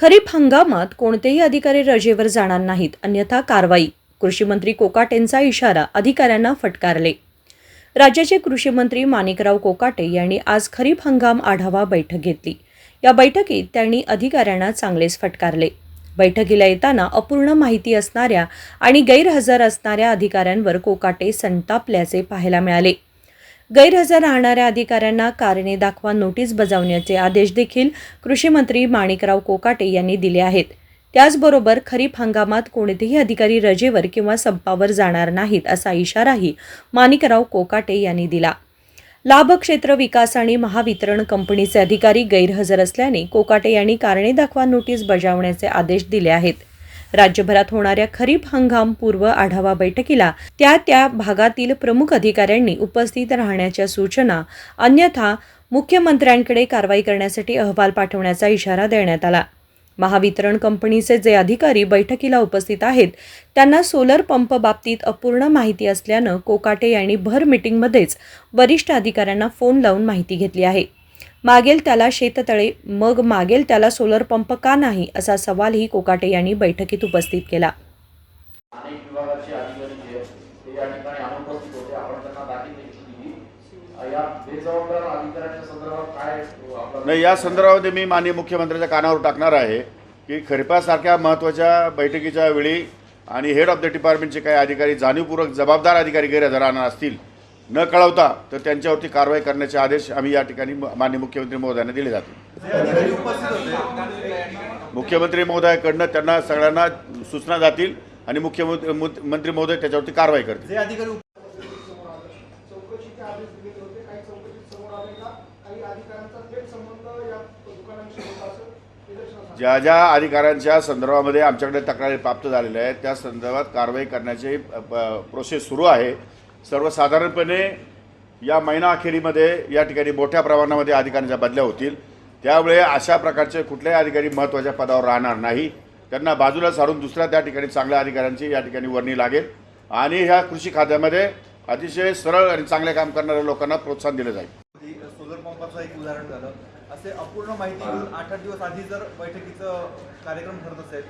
खरीप हंगामात कोणतेही अधिकारी रजेवर जाणार नाहीत अन्यथा कारवाई. कृषीमंत्री कोकाटेंचा इशारा अधिकाऱ्यांना फटकारले. राज्याचे कृषीमंत्री माणिकराव कोकाटे यांनी आज खरीप हंगाम आढावा बैठक घेतली. या बैठकीत त्यांनी अधिकाऱ्यांना चांगलेच फटकारले. बैठकीला येताना अपूर्ण माहिती असणाऱ्या आणि गैरहजर असणाऱ्या अधिकाऱ्यांवर कोकाटे संतापल्याचे पाहायला मिळाले. गैरहजर राहणाऱ्या अधिकाऱ्यांना कारणे दाखवा नोटीस बजावण्याचे आदेश देखील कृषीमंत्री माणिकराव कोकाटे यांनी दिले आहेत. त्याचबरोबर खरीप हंगामात कोणतेही अधिकारी रजेवर किंवा संपावर जाणार नाहीत असा इशाराही माणिकराव कोकाटे यांनी दिला. लाभक्षेत्र विकास आणि महावितरण कंपनीचे अधिकारी गैरहजर असल्याने कोकाटे यांनी कारणे दाखवा नोटीस बजावण्याचे आदेश दिले आहेत. राज्यभरात होणाऱ्या खरीप हंगाम पूर्व आढावा बैठकीला त्या त्या भागातील प्रमुख अधिकाऱ्यांनी उपस्थित राहण्याच्या सूचना अन्यथा मुख्यमंत्र्यांकडे कारवाई करण्यासाठी अहवाल पाठवण्याचा इशारा देण्यात आला. महावितरण कंपनीचे जे अधिकारी बैठकीला उपस्थित आहेत त्यांना सोलर पंप बाबतीत अपूर्ण माहिती असल्यानं कोकाटे यांनी भर मिटिंगमध्येच वरिष्ठ अधिकाऱ्यांना फोन लावून माहिती घेतली आहे. मागेल त्याला शेततळे मग मागेल त्याला सोलर पंप का नाही असा सवालही कोकाटे यांनी बैठकीत उपस्थित केला. अनेक विभागाचे अधिकारी जे आहेत, ते या ठिकाणी अनुपस्थित होते. आपण त्यांना दाखल दिली. अ, या बेजबाबदार अधिकाऱ्यांच्या संदर्भात काय अ, आपला नाही या संदर्भामध्ये मी माननीय मुख्यमंत्र्यांच्या कानावर टाकणार आहे की खरिपासारख्या महत्त्वाच्या बैठकीच्या वेळी आणि हेड ऑफ द डिपार्टमेंटचे काही अधिकारी जाणीवपूर्वक जबाबदार अधिकारी गैरहजर राहणार असतील न कळवता तर त्यांच्यावरती कारवाई करण्याचे आदेश आम्ही या ठिकाणी म- माननीय मुख्यमंत्री महोदयांना दिले जातील. मुख्यमंत्री महोदयाकडनं त्यांना सगळ्यांना सूचना जातील आणि मुख्यमंत्री मुत- मंत्री महोदय त्याच्यावरती कारवाई करतील. जे अधिकारी चौकशीचे आदेश दिले होते. काही चौकशीत समोर आलेला काही अधिकाऱ्यांचा थेट संबंध या दुकानांशी होता असं निदर्शनास आलं. ज्या ज्या अधिकाऱ्यांच्या संदर्भामध्ये आमच्याकडे तक्रारी प्राप्त झालेल्या आहेत त्या संदर्भात कारवाई करण्याची प्रोसेस सुरू आहे. सर्वसाधारणपणे या महिना अखेरीमध्ये या ठिकाणी मोठ्या प्रमाणामध्ये अधिकाऱ्यांच्या बदल्या होतील. त्यामुळे अशा प्रकारचे कुठल्याही अधिकारी महत्त्वाच्या पदावर राहणार नाही. त्यांना बाजूला सारून दुसऱ्या त्या ठिकाणी चांगल्या अधिकाऱ्यांची या ठिकाणी वर्णी लागेल. आणि ह्या कृषी खात्यामध्ये अतिशय सरळ आणि चांगले काम करणाऱ्या लोकांना प्रोत्साहन दिलं जाईल. सोलर पंपाचं एक उदाहरण झालं. असे अपूर्ण माहिती घेऊन आठ आठ दिवस आधी जर बैठकीचं कार्यक्रम ठरत असेल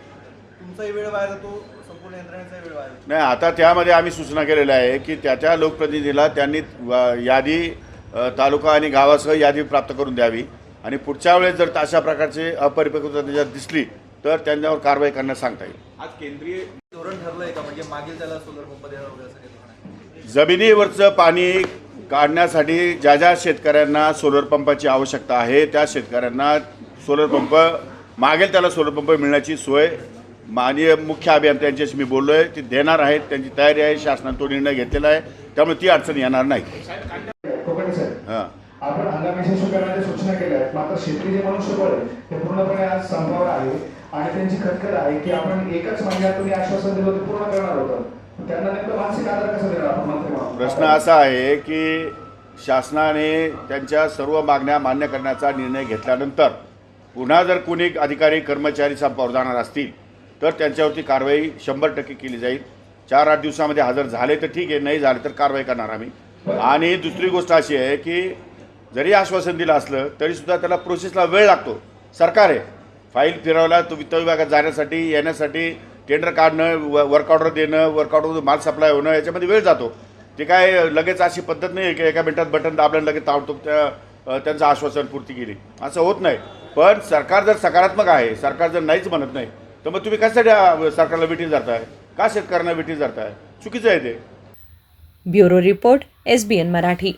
तुमचाही वेळ वाया जातो संपूर्ण यंत्रणेचाही वेळ वाया जातो. नाही आता त्यामध्ये आम्ही सूचना केलेल्या आहे की त्या त्या लोकप्रतिनिधीला त्यांनी व- यादी अ, तालुका आणि गावासह यादी प्राप्त करून द्यावी. आणि पुढच्या वेळेस जर अशा प्रकारचे अपरिपक्वता त्याच्यात दिसली तर त्यांच्यावर कारवाई करण्यास सांगता येईल. आज केंद्रीय धोरण ठरलंय का? म्हणजे मागील त्याला सोलर पंप देणार वगैरे असं काही धोरण आहे? जमिनीवरचं पाणी काढण्यासाठी ज्या ज्या शेतकऱ्यांना सोलर पंपाची आवश्यकता आहे त्या शेतकऱ्यांना सोलर पंप मागेल त्याला सोलर पंप मिळण्याची सोय माननीय मुख्य अभियंत्यांच्याशी मी बोललो आहे ती देणार आहेत त्यांची तयारी आहे शासनाने तो निर्णय घेतलेला आहे. त्यामुळे ती अडचण येणार नाही. कोकणे साहेब हां. आपण हंगामी सेशन करण्याच्या सूचना केल्या आहेत मात्र शेतकरी जे मनुष्यबळ आहे ते पूर्णपणे आज संपावर आहे. आणि त्यांची खटखट आहे की आपण एकच महिन्यात तुम्ही आश्वासन दिलं ते पूर्ण करणार होतं. त्यांना नेमकं मानसिक आधार कसा देणार आपण मंत्री म्हणून? प्रश्न असा आहे की शासनाने त्यांच्या सर्व मागण्या मान्य करण्याचा निर्णय घेतल्यानंतर पुन्हा जर कोणी अधिकारी कर्मचारी संपावर जाणार असतील तर त्यांच्यावरती कारवाई शंभर टक्के केली जाईल. चार आठ दिवसामध्ये हजर झाले तर ठीक आहे नाही झाले तर कारवाई करणार आम्ही. आणि दुसरी गोष्ट अशी आहे की जरी आश्वासन दिलं असलं तरीसुद्धा त्याला प्रोसेसला वेळ लागतो. सरकार आहे. फाईल फिरवला तो वित्त विभागात जाण्यासाठी येण्यासाठी टेंडर काढणं व वर्क ऑर्डर देणं वर्क ऑर्डर माल सप्लाय होणं याच्यामध्ये वेळ जातो. ते काय लगेच अशी पद्धत नाही आहे की एका मिनटात बटन दाबलं लगेच ताबडतोब त्या त्यांचं आश्वासन पूर्ती केली. असं होत नाही. पण सरकार जर सकारात्मक आहे सरकार जर नाहीच म्हणत नाही तर मग तुम्ही कशासाठी सरकारला भेटी जाताय? का शेतकऱ्यांना भेटी जाताय? चुकीचं आहे ते. Bureau report S B N Marathi.